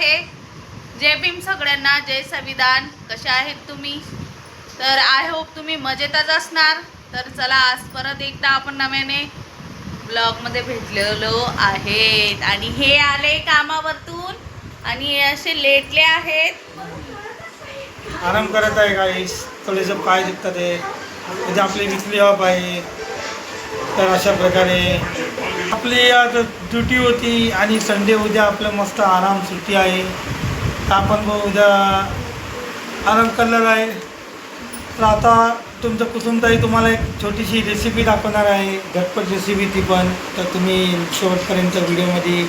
आहे. जय भीम सगळ्यांना. जय संविधान. कसे आहेत तुम्ही? तर आय होप तुम्ही मजेतच असणार. तर चला आज परत एकदा आपण नव्याने ब्लॉगमध्ये भेटलेलो आहेत. आणि हे आले कामावरतून. आणि हे असे लेटले आहेत. आराम करत आहे गाईस थोडेसे पाय दुखतात म्हणजे विकली ऑफ आहे. तर अशा प्रकारे आपली आज ड्युटी होती आणि संडे उद्या आपलं मस्त आराम सुट्टी आहे. तर आपण मग उद्या आराम करणार आहे. तर आता तुमचं कुसुमताई तुम्हाला एक छोटीशी रेसिपी दाखवणार आहे. झटपट रेसिपी ती पण. तर तुम्ही शेवटपर्यंत व्हिडिओमध्ये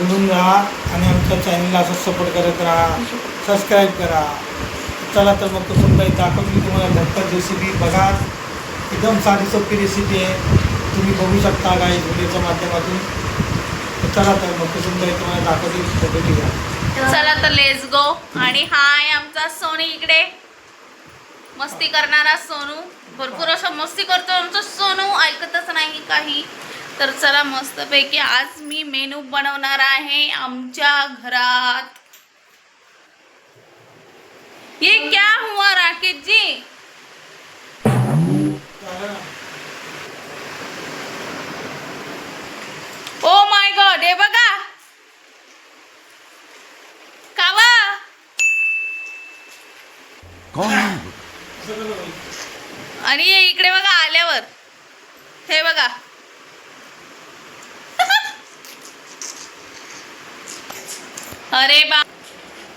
बघून राहा आणि आमच्या चॅनलला असं सपोर्ट करत राहा. सबस्क्राईब करा. चला तर मग कुसुमताई दाखवून मी तुम्हाला झटपट रेसिपी बघा. एकदम साधी सोपी रेसिपी आहे. तुम्ही बघू शकता काय व्हिडिओच्या माध्यमातून. चला तर मग कुसुमताई तुम्हाला दाखवते फोटो घ्या चला तर लेस गो आणि हा आहे आमचा सोनी इकडे. मस्ती करणारा सोनू. भरपूर असं मस्ती करतो आमचं सोनू. ऐकतच नाही काही. तर चला मस्तपैकी आज मी मेनू बनवणार आहे आमच्या घरात. ये क्या हुआ राकेश जी माय गॉड हे बघा. कावा आणि हे इकडे बघा आल्यावर. हे बघा. अरे बा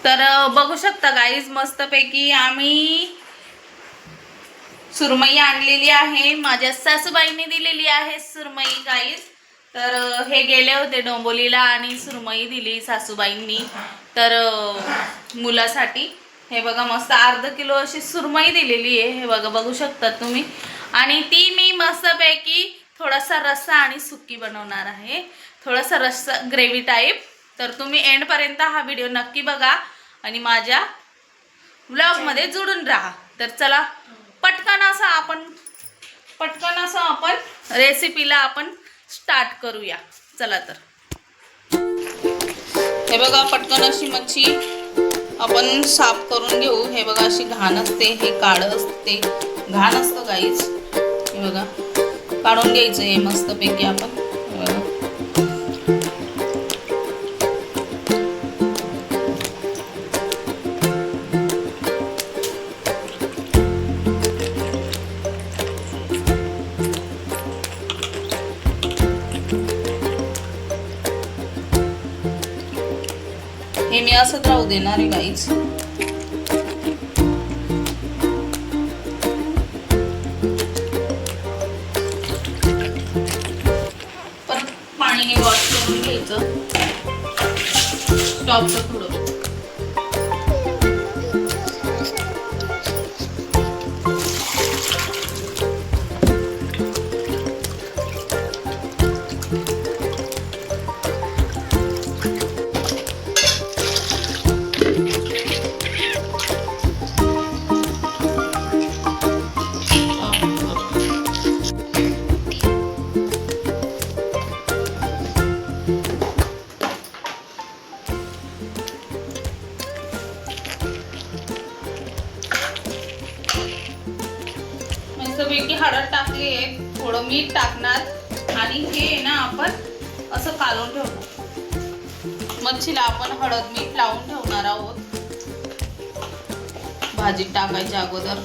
तर बघू शकता गाईज मस्तपैकी आम्ही सुरमई आणलेली आहे माझ्या सासूबाईंनी दिलेली आहे सुरमई गाईज तर हे गेले होते डोंबोलीला आणि सुरमई दिली सासूबाईंनी. तर मुलासाठी. हे बघा मस्त अर्ध किलो अशी सुरमई दिलेली आहे. हे बघा बघू शकता तुम्ही. आणि ती मी मस्तपैकी थोडासा रस्सा आणि सुक्की बनवणार आहे. थोडासा रस्सा ग्रेव्ही टाईप. तर तुम्ही एंडपर्यंत हा व्हिडिओ नक्की बघा आणि माझ्या ब्लॉगमध्ये जुडून राहा. तर चला पटकन असं आपण पटकन असं आपण रेसिपीला आपण स्टार्ट करूया. चला तर. हे बघा पटकन अशी मच्छी आपण साफ करून घेऊ. हे बघा अशी घाण असते हे काळं असते. घाण असतं गाईच हे बघा. काढून घ्यायचं हे मस्तपैकी आपण. असंच राहू देणार आहे गाईच परत पाणी वॉश करून घ्यायचं. टॉपचं थोडं मस्तपैकी हळद टाकली आहे थोडं मीठ टाकणार आणि हे आहे ना आपण असं कालवून ठेवणार. मच्छीला आपण हळद मीठ लावून ठेवणार आहोत. भाजीत टाकायच्या अगोदर.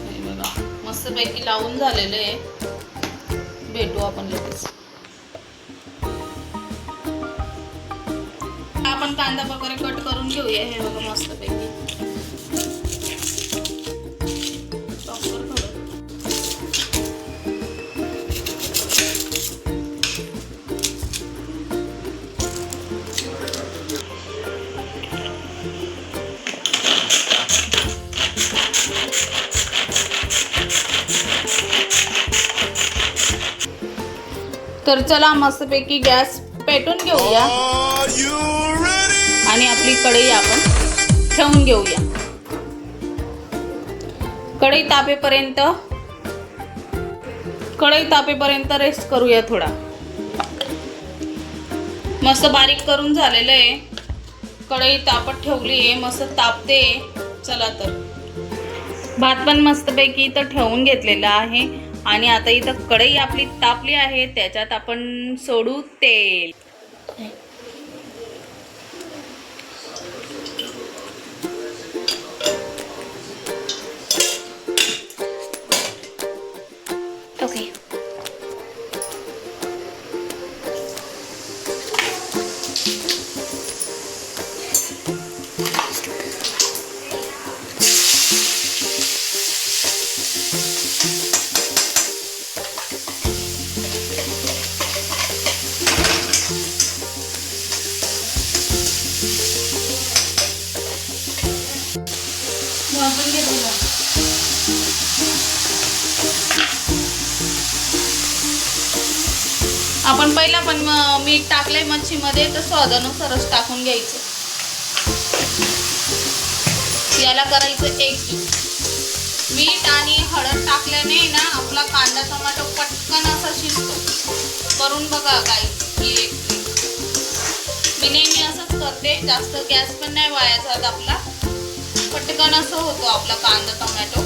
मस्त बघा मस्तपैकी लावून झालेलं आहे. भेटू आपण लगेच. आपण कांदा वगैरे कट करून घेऊया हे बघा मस्तपैकी. तर चला मस्तपैकी गॅस पेटून घेऊया. आणि आपली कढई आपण ठेवून घेऊया. कढई तापेपर्यंत कढई तापेपर्यंत रेस्ट करूया थोडा. मस्त बारीक करून झालेलं आहे. कढई तापत ठेवली आहे मस्त तापते. चला तर. भात पण मस्तपैकी इथं ठेवून घेतलेला आहे. आणि आता इथं कढई आपली तापली आहे त्याच्यात आपण सोडू तेल. आपण पहिला पण मीठ टाकलंय मच्छीमध्ये तर स्वादानुसारच टाकून घ्यायचं. याला करायचं एक मीठ आणि हळद टाकल्याने ना आपला कांदा टोमॅटो पटकन असा शिजतो. करून बघा काय मी नेहमी असंच करते जास्त गॅस पण नाही वाया जात आपला. पटकन असं होतो आपला कांदा टोमॅटो.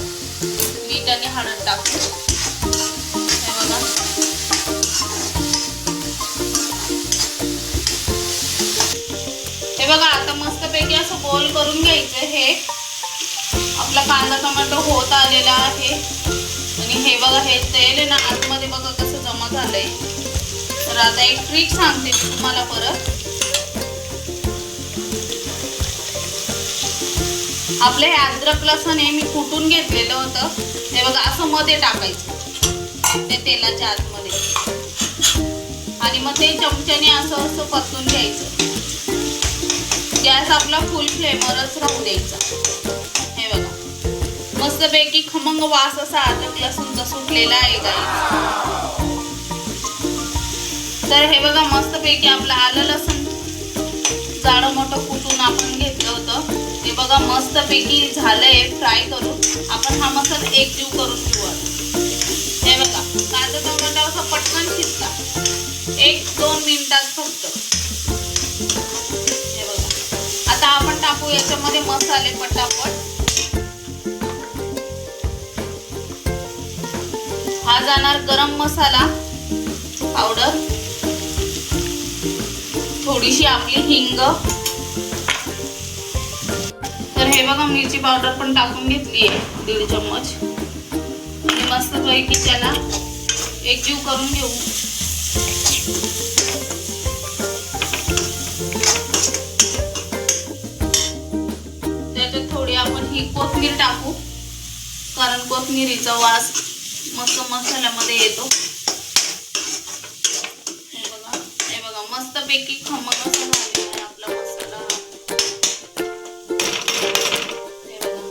मीठ आणि हळद टाकून. बघा आता मस्तपैकी असं गोल करून घ्यायचं हे. आपला कांदा टोमॅटो होत आलेला आहे. आणि हे बघा हे तेल आहे ना आतमध्ये बघा कसं जमा झालंय. तर आता एक ट्रिक सांगते मी तुम्हाला परत. आपलं हे अद्रक लसण हे मी कुटून घेतलेलं होतं. हे बघा असं मध्ये टाकायचं. ते तेलाच्या आतमध्ये. आणि मग ते चमच्याने असं असं परतून घ्यायचं. गॅस आपला फुल फ्लेमवरच राहू द्यायचा. हे बघा. मस्तपैकी खमंग वास असा अदरक लसूणचा सुटलेला आहे गाई तर हे बघा मस्तपैकी आपलं आलं लसूण. जाडं मोठं कुटून आपण घेतलं होतं. ते बघा मस्तपैकी झालंय. फ्राय करून आपण हा मसाला एकजीव करून घेऊ त्याच्यामध्ये मसाले पटापट. हा जाणार गरम मसाला पावडर थोडीशी आपली हिंग. तर हे बघा मिरची पावडर पण टाकून घेतली आहे दीड चम्मच. आणि मस्त पैकी त्याला एकजीव करून घेऊ. ही कोथमीर टाकू. कारण कोथमिरीचा वास मस्त मसाल्यामध्ये येतो. हे बघा हे बघा मस्त पैकी खमंग असा झालेला आहे आपला मसाला. हे बघा.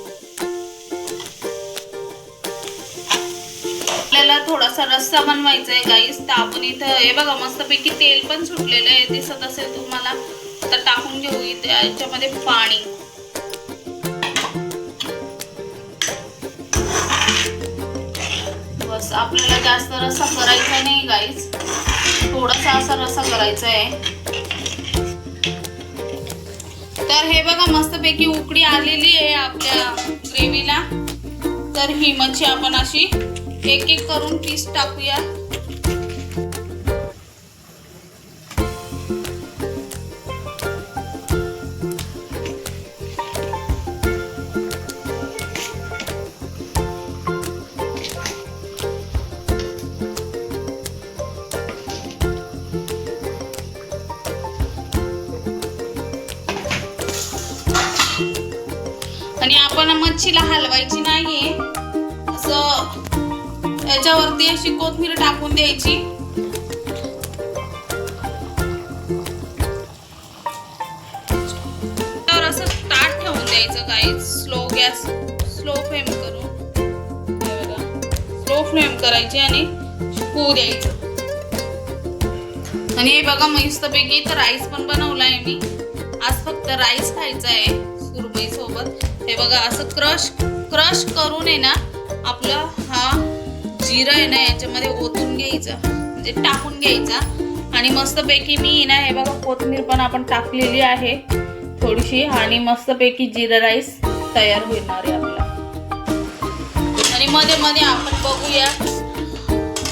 आपल्याला थोडासा रस्सा बनवायचा आहे गाईस तर आपण इथं हे बघा मस्तपैकी तेल पण सुटलेलं आहे दिसत असेल तुम्हाला. तर टाकून घेऊ इथे याच्यामध्ये पाणी. आपल्याला जास्त रस्सा करायचा नाही गाईच थोडासा असा रस्सा करायचा आहे तर हे बघा मस्तपैकी उकडी आलेली आहे आपल्या ग्रेव्हीला. तर ही मच्छी आपण अशी एक एक करून पीस टाकूया. आणि आपण मच्छीला हलवायची नाहीये. असं याच्यावरती अशी कोथमीर टाकून द्यायची. तर असं ताट ठेवून द्यायचं काही स्लो गॅस स्लो फ्लेम करून. स्लो फ्लेम करायची आणि होऊ द्यायचं. आणि हे बघा मस्तपैकी तर राईस पण बनवलाय मी. आज फक्त राईस खायचा आहे सुरमई सोबत. हे बघा असं क्रश क्रश करून आहे ना आपला हा जिरा आहे ना याच्यामध्ये ओतून घ्यायचा. म्हणजे टाकून घ्यायचा. आणि मस्तपैकी मी ना हे बघा कोथिंबीर पण आपण टाकलेली आहे थोडीशी. आणि मस्तपैकी जिरा राईस तयार होणार आहे आपला. आणि मध्ये मध्ये आपण बघूया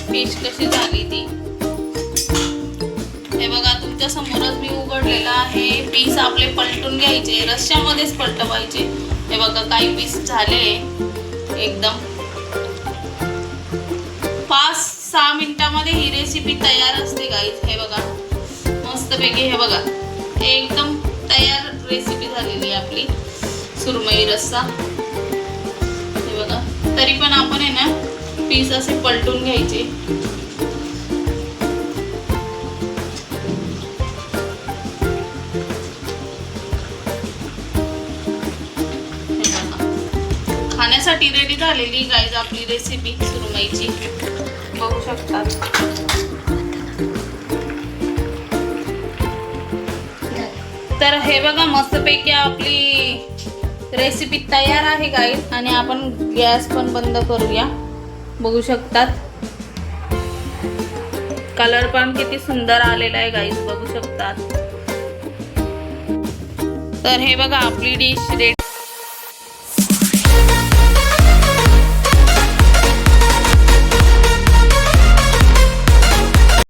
फिश कशी झाली ती. हे बघा तुमच्या समोरच मी उघडलेलं आहे. पीस आपले पलटून घ्यायचे रश्श्यामध्येच पलटवायचे. हे बघा काही पीस झाले. एकदम. पाच सहा मिनिटामध्ये ही रेसिपी तयार असते गाईज हे बघा. मस्तपैकी हे बघा. हे एकदम तयार रेसिपी झालेली आहे आपली. सुरमई रस्सा. हे बघा. तरी पण आपण आहे ना पीस असे पलटून घ्यायचे. खाण्यासाठी रेडी झालेली गाईज आपली रेसिपी सुरमईची. बघू शकतात. तर हे बघा मस्तपैकी आपली रेसिपी तयार आहे गाईज आणि आपण गॅस पण बंद करूया. बघू शकतात. कलर पण किती सुंदर आलेला आहे गाईज बघू शकतात. तर हे बघा आपली डिश रेडी